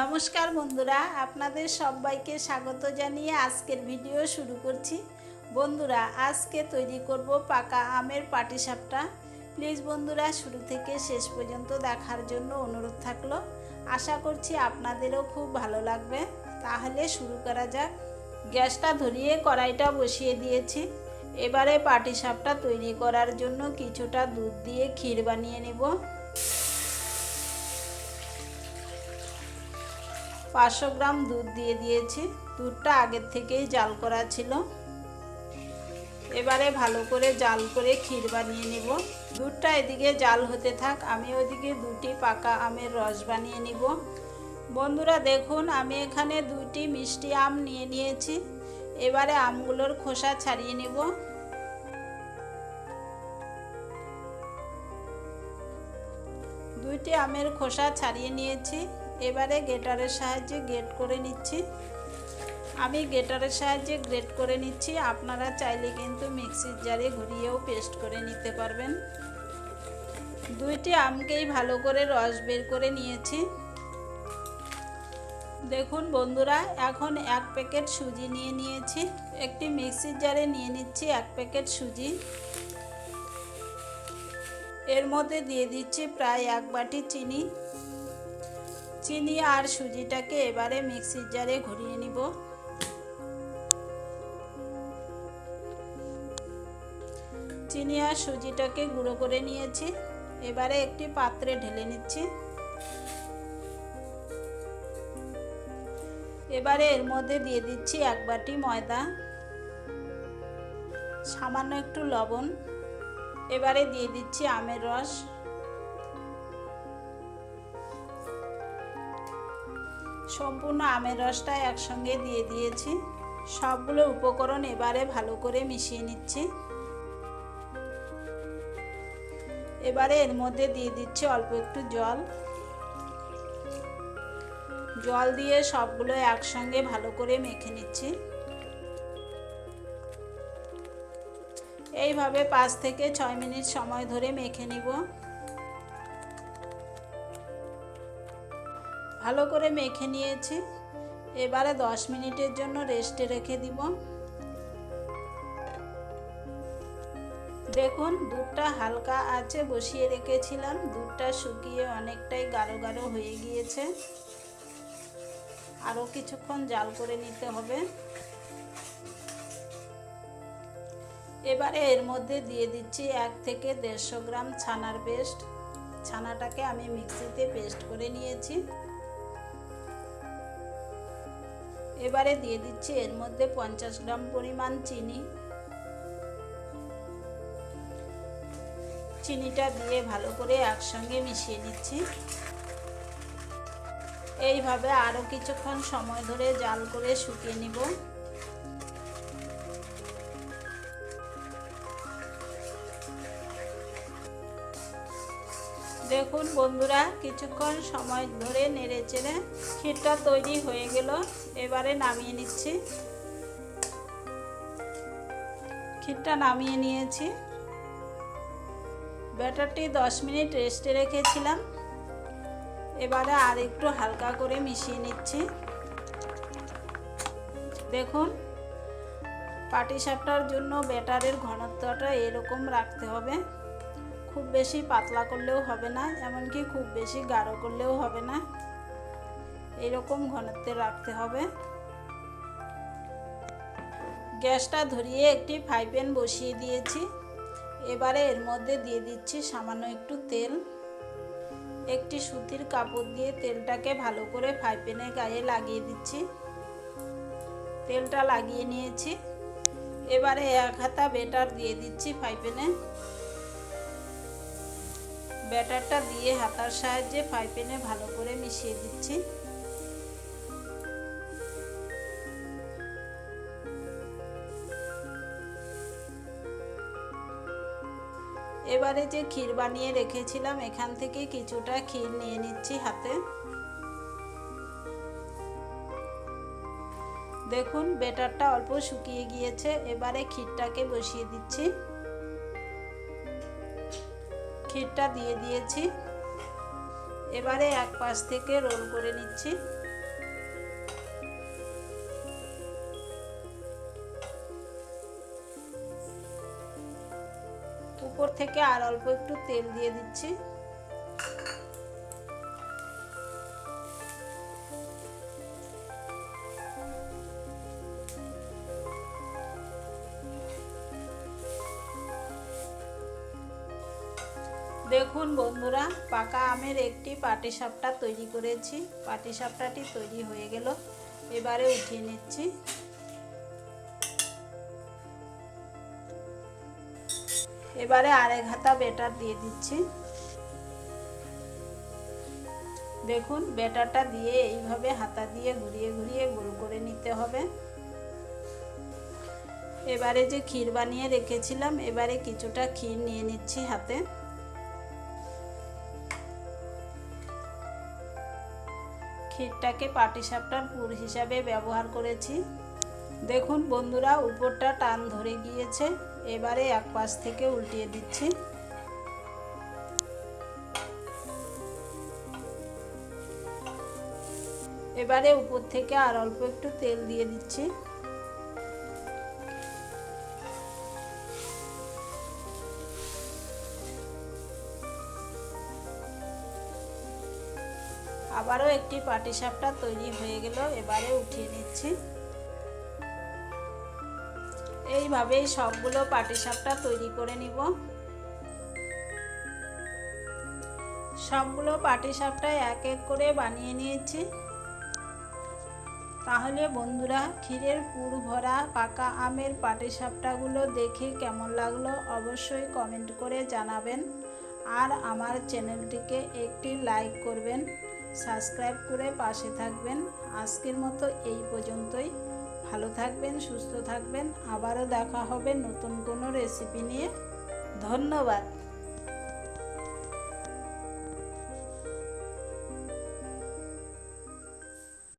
নমস্কার বন্ধুরা, আপনাদের সবাইকে স্বাগত জানিয়ে আজকের ভিডিও শুরু করছি। বন্ধুরা, আজকে তৈরি করব পাকা আমের পাটিসাপটা। প্লিজ বন্ধুরা, শুরু থেকে শেষ পর্যন্ত দেখার জন্য অনুরোধ থাকল। আশা করছি আপনাদেরও খুব ভালো লাগবে। তাহলে শুরু করা যাক। গ্যাসটা ধরিয়ে কড়াইটা বসিয়ে দিয়েছি। এবারে পাটিসাপটা তৈরি করার জন্য কিছুটা দুধ দিয়ে ক্ষীর বানিয়ে নেব। পাঁচশো গ্রাম দুধ দিয়ে দিয়েছি। দুধটা আগের থেকেই জাল করা ছিল। এবারে ভালো করে জাল করে ক্ষীর বানিয়ে নেব। দুধটা এদিকে জাল হতে থাক, আমি ওইদিকে দুটি পাকা আমের রস বানিয়ে নিব। বন্ধুরা, দেখুন, আমি এখানে দুটি মিষ্টি আম নিয়ে নিয়েছি। এবারে আমগুলোর খোসা ছাড়িয়ে নেব। দুইটি আমের খোসা ছাড়িয়ে নিয়েছি। এবারে গেটারের সাহায্যে গেট করে নিচ্ছি। আমি গেটারের সাহায্যে গ্রেট করে নিচ্ছি। আপনারা চাইলে কিন্তু মিক্সির জারে ঘুরিয়েও পেস্ট করে নিতে পারবেন। দুইটি আমকেই ভালো করে রস বের করে নিয়েছি। দেখুন বন্ধুরা, এখন এক প্যাকেট সুজি নিয়ে নিয়েছি। একটি মিক্সির জারে নিয়ে নিচ্ছি এক প্যাকেট সুজি। এর মধ্যে দিয়ে দিচ্ছি প্রায় এক বাটি চিনি। চিনি আর সুজিটাকে এবারে মিক্সির জারে ঘুরিয়ে নিব। চিনি আর সুজিটাকে গুঁড়ো করে নিয়েছি। এবারে একটি পাত্রে ঢেলে নিচ্ছি। এবারে এর মধ্যে দিয়ে দিচ্ছি এক বাটি ময়দা, সামান্য একটু লবণ। এবারে দিয়ে দিচ্ছি আমের রস। সম্পূর্ণ আমের রসটা একসঙ্গে দিয়ে দিয়েছি। সবগুলো উপকরণ এবারে ভালো করে মিশিয়ে নিচ্ছি। এবারে এর মধ্যে দিয়ে দিচ্ছি অল্প একটু জল। জল দিয়ে সবগুলো একসঙ্গে ভালো করে মেখে নিচ্ছি। এইভাবে পাঁচ থেকে ছয় মিনিট সময় ধরে মেখে নিব। ভালো করে মেখে নিয়েছি। এবারে দশ মিনিটের জন্য রেস্টে রেখে দিব। দেখুন, দুধটা হালকা আছে, বসিয়ে রেখেছিলাম। দুধটা শুকিয়ে অনেকটাই গাঢ় গাঢ় হয়ে গিয়েছে। আরও কিছুক্ষণ জাল করে নিতে হবে। এবারে এর মধ্যে দিয়ে দিচ্ছি এক থেকে দেড়শো গ্রাম ছানার পেস্ট। ছানাটাকে আমি মিক্সিতে পেস্ট করে নিয়েছি। এবারে দিয়ে দিচ্ছি এর মধ্যে পঞ্চাশ গ্রাম পরিমাণ চিনি। চিনিটা দিয়ে ভালো করে একসঙ্গে মিশিয়ে দিচ্ছি এইভাবে আরও কিছুক্ষণ সময় ধরে জাল করে শুকিয়ে নিব। দেখুন বন্ধুরা, কিছুক্ষণ সময় ধরে নেড়ে চেড়ে ক্ষীরটা তৈরি হয়ে গেল। এবারে নামিয়ে নিচ্ছি। ক্ষীরটা নামিয়ে নিয়েছি। ব্যাটারটি দশ মিনিট রেস্টে রেখেছিলাম। এবারে আর একটু হালকা করে মিশিয়ে নিচ্ছি। দেখুন, পাটিসাপটার জন্য ব্যাটারের ঘনত্বটা এরকম রাখতে হবে। খুব বেশি পাতলা করলেও হবে না, এমনকি খুব বেশি গাঢ় করলেও হবে না। এরকম ঘনত্বে রাখতে হবে। গ্যাসটা ধরিয়ে একটি ফ্রাই প্যান বসিয়ে দিয়েছি। এবারে এর মধ্যে দিয়ে দিচ্ছি সামান্য একটু তেল। একটি সুতির কাপড় দিয়ে তেলটাকে ভালো করে ফ্রাই প্যানের গায়ে লাগিয়ে দিচ্ছি। তেলটা লাগিয়ে নিয়েছি। এবারে এক হাতা বেটার দিয়ে দিচ্ছি ফ্রাই প্যানে ব্যাটারটা দিয়ে হাতার সাহায্যে ফ্রাই প্যানে ভালো করে মিশিয়ে দিচ্ছি। এবারে যে ক্ষীর বানিয়ে রেখেছিলাম, এখান থেকে কিছুটা ক্ষীর নিয়ে নিচ্ছি হাতে। দেখুন বেটারটা অল্প শুকিয়ে গিয়েছে, এবারে ক্ষীরটাকে বসিয়ে দিচ্ছি। ক্ষীরটা দিয়ে দিয়েছি। এবারে এক পাশ থেকে রোল করে নিচ্ছি। উপর থেকে আর অল্প একটু তেল দিয়ে দিচ্ছি। দেখুন বন্ধুরা, পাকা আমের একটি পাটিসাপটা তৈরি করেছি। পাটিসাপটাটি তৈরি হয়ে গেল। এবারে উঠিয়ে নিচ্ছি। এবারে আরেক হাতা বেটার দিয়ে দিচ্ছি। দেখুন, বেটারটা দিয়ে এইভাবে হাতা দিয়ে ঘুরিয়ে ঘুরিয়ে গোল করে নিতে হবে। এবারে যে ক্ষীর বানিয়ে রেখেছিলাম, এবারে কিছুটা ক্ষীর নিয়ে নিচ্ছি হাতে। ক্ষীরটাকে পাটিসাপটার পুর হিসাবে ব্যবহার করেছি। দেখুন বন্ধুরা, উপরটা টান ধরে গিয়েছে। এবারে এক পাশ থেকে উল্টিয়ে দিচ্ছি। এবারে উপর থেকে আর অল্প একটু তেল দিয়ে দিচ্ছি। আবারও একটি পাটিসাপটা তৈরি হয়ে গেল, এবারে উঠিয়ে নিচ্ছি। এইভাবেই সবগুলো পাটিসাপটা তৈরি করে নিব। সবগুলো পাটিসাপটা এক এক করে বানিয়ে নিয়েছি। তাহলে বন্ধুরা, ক্ষীরের পুর ভরা পাকা আমের পাটিসাপটাগুলো দেখে কেমন লাগল অবশ্যই কমেন্ট করে জানাবেন। আর আমার চ্যানেলটিকে একটি লাইক করবেন। সাবস্ক্রাইব করে পাশে থাকবেন। আজকের মতো এই পর্যন্তই। ভালো থাকবেন, সুস্থ থাকবেন। আবারও দেখা হবে নতুন কোনো রেসিপি নিয়ে। ধন্যবাদ।